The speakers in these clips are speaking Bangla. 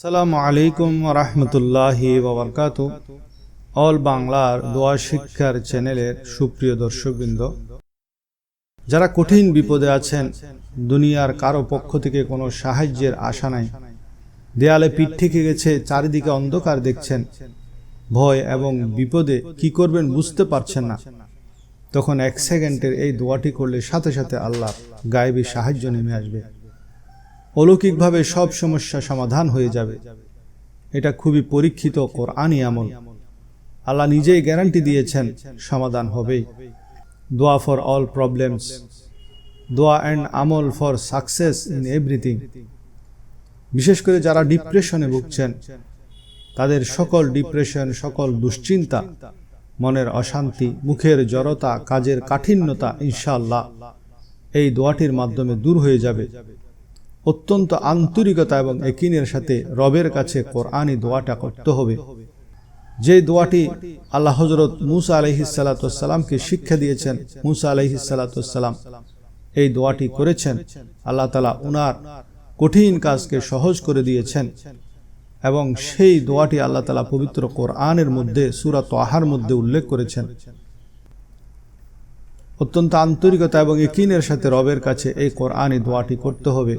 আসসালামু আলাইকুম রহমতুল্লাহি অল বাংলার দোয়া শিক্ষার চ্যানেলের সুপ্রিয় দর্শকবৃন্দ, যারা কঠিন বিপদে আছেন, দুনিয়ার কারও পক্ষ থেকে কোনো সাহায্যের আশা নাই। দেয়ালে পিঠ থেকে গেছে, চারিদিকে অন্ধকার দেখছেন। ভয় এবং বিপদে কি করবেন বুঝতে পারছেন না। তখন এক সেকেন্ডের এই দোয়াটি করলে সাথে সাথে আল্লাহ গায়েবী সাহায্য নেমে আসবে। অলৌকিকভাবে সব সমস্যা সমাধান হয়ে যাবে। এটা খুবই পরীক্ষিত কোরআনই আমল আল্লাহ নিজেই গ্যারান্টি দিয়েছেন সমাধান হবেই দোয়া ফর অল প্রবলেমস। দোয়া অ্যান্ড আমল ফর সাকসেস ইন এভরিথিং। বিশেষ করে যারা ডিপ্রেশনে ভুগছেন, তাদের সকল ডিপ্রেশন, সকল দুশ্চিন্তা, মনের অশান্তি, মুখের জড়তা, কাজের কাঠিন্যতা, ইনশাআল্লাহ, এই দোয়াটির মাধ্যমে দূর হয়ে যাবে। অত্যন্ত আন্তরিকতা এবং একিনের সাথে রবের কাছে কোরআনই দোয়াটা করতে হবে। যে দোয়াটি আল্লাহ হজরত মুসা আলহিসাল্লাতামকে শিক্ষা দিয়েছেন, মুসা আলহিসাল্লাতাম এই দোয়াটি করেছেন, আল্লাহ তালা উনার কঠিন কাজকে সহজ করে দিয়েছেন এবং সেই দোয়াটি আল্লাহ তালা পবিত্র কোরআনের মধ্যে সুরাত আহার মধ্যে উল্লেখ করেছেন। অত্যন্ত আন্তরিকতা এবং একিনের সাথে রবের কাছে এই কোরআনই দোয়াটি করতে হবে।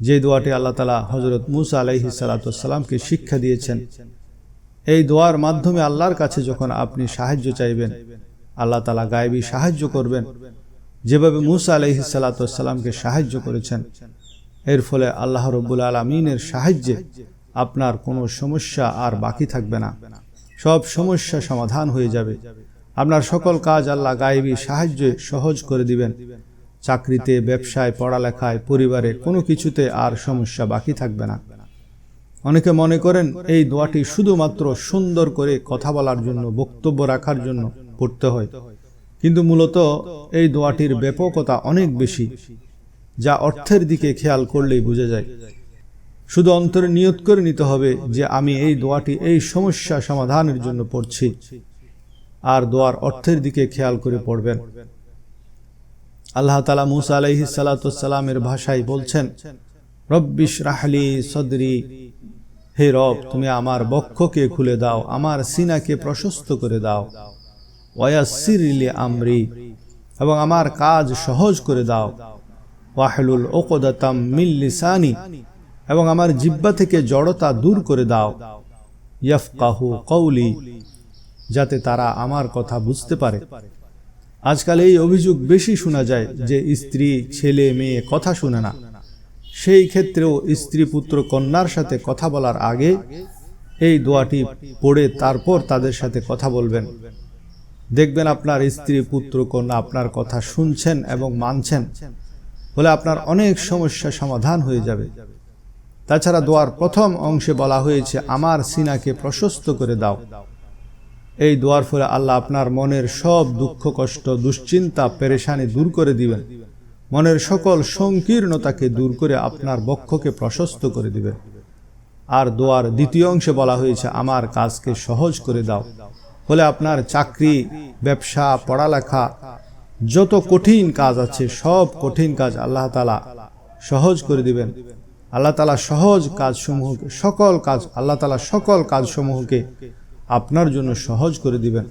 যে দোয়াটি আল্লাহ তালা হজরত মুসা আলাইহি সালাতামকে শিক্ষা দিয়েছেন। এই দোয়ার মাধ্যমে আল্লাহর কাছে যখন আপনি সাহায্য চাইবেন, আল্লাহ তালা গায়েবী সাহায্য করবেন। যেভাবে মুসা আলাইহি সালাতামকে সাহায্য করেছেন, এর ফলে আল্লাহ রব্বুল আলমিনের সাহায্যে আপনার কোনো সমস্যা আর বাকি থাকবে না। সব সমস্যা সমাধান হয়ে যাবে। আপনার সকল কাজ আল্লাহ গায়েবী সাহায্যে সহজ করে দিবেন। চাকরিতে, ব্যবসায়, পড়ালেখায়, পরিবারে কোনো কিছুতে আর সমস্যা বাকি থাকবে না। অনেকে মনে করেন এই দোয়াটি শুধুমাত্র সুন্দর করে কথা বলার জন্য, বক্তব্য রাখার জন্য পড়তে হয়। কিন্তু মূলত এই দোয়াটির ব্যাপকতা অনেক বেশি, যা অর্থের দিকে খেয়াল করলেই বোঝা যায়। শুধু অন্তরে নিয়ত করে নিতে হবে যে আমি এই দোয়াটি এই সমস্যা সমাধানের জন্য পড়ছি, আর দোয়ার অর্থের দিকে খেয়াল করে পড়বেন। আল্লাহ তালা মুসা আলহি সালাতামের ভাষায় বলছেন রব্বিশ রাহলি সদরি, হে রব, তুমি আমার বক্ষকে খুলে দাও, আমার সিনাকে প্রশস্ত করে দাও ওয়াসিরিলি আমরি, এবং আমার কাজ সহজ করে দাও, ওয়াহলুল ওকদাতাম মিল্লিসানি এবং আমার জিব্বা থেকে জড়তা দূর করে দাও, ইয়াফকাহু কৌলি যাতে তারা আমার কথা বুঝতে পারে। আজকাল এই অভিযোগ বেশি শোনা যায় যে স্ত্রী, ছেলে, মেয়ে কথা শুনে না। সেই ক্ষেত্রেও স্ত্রী পুত্র কন্যার সাথে কথা বলার আগে এই দোয়াটি পড়ে তারপর তাদের সাথে কথা বলবেন। দেখবেন আপনার স্ত্রী পুত্র কন্যা আপনার কথা শুনছেন এবং মানছেন বলে আপনার অনেক সমস্যা সমাধান হয়ে যাবে। তাছাড়া দোয়ার প্রথম অংশে বলা হয়েছে, আমার সিনাকে প্রশস্ত করে দাও। এই দোয়ার ফলে আল্লাহ আপনার মনের সব দুঃখ, কষ্ট, দুশ্চিন্তা, পেরেশানি দূর করে দিবেন। মনের সকল সংকীর্ণতাকে দূর করে আপনার বক্ষকে প্রশস্ত করে দিবেন। আর দোয়ার দ্বিতীয় অংশে বলা হয়েছে, আমার কাজকে সহজ করে দাও। ফলে আপনার চাকরি, ব্যবসা, পড়ালেখা, যত কঠিন কাজ আছে, সব কঠিন কাজ আল্লাহ তালা সহজ করে দিবেন। আল্লাহ তালা সহজ কাজসমূহকে, সকল কাজ, আল্লাহ তালা সকল কাজসমূহকে আপনার জন্য সহজ করে দিবেন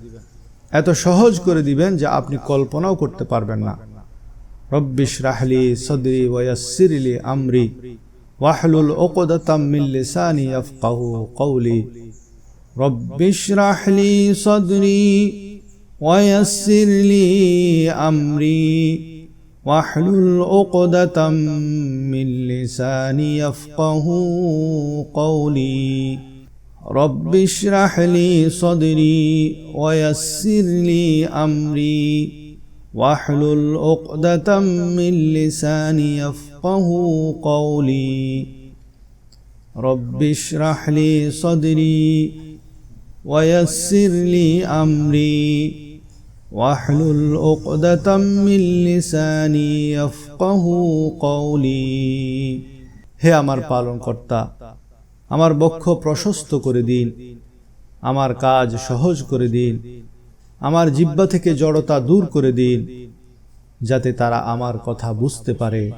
এত সহজ করে দিবেন যে আপনি কল্পনাও করতে পারবেন না রব্বিশ রাহলি সদরি ওয়াসিরলি আমরি ওয়াহলুল ওকদাতাম মিন লিসানি ইয়াফকাহু কওলি রব্বিশ রাহলি সদরি ওয়াসিরলি আমরি واحلل عقدة من لساني يفقه قولي رب اشرح لي صدري ويسر لي أمري واحلل عقدة من لساني يفقه قولي رب اشرح لي صدري ويسر لي أمري واحلل عقدة من لساني يفقه قولي হে আমার পালন কর্তা আমার বক্ষ প্রশস্ত করে দিন। আমার কাজ সহজ করে দিন। আমার জিব্বা থেকে জড়তা দূর করে দিন, যাতে তারা আমার কথা বুঝতে পারে।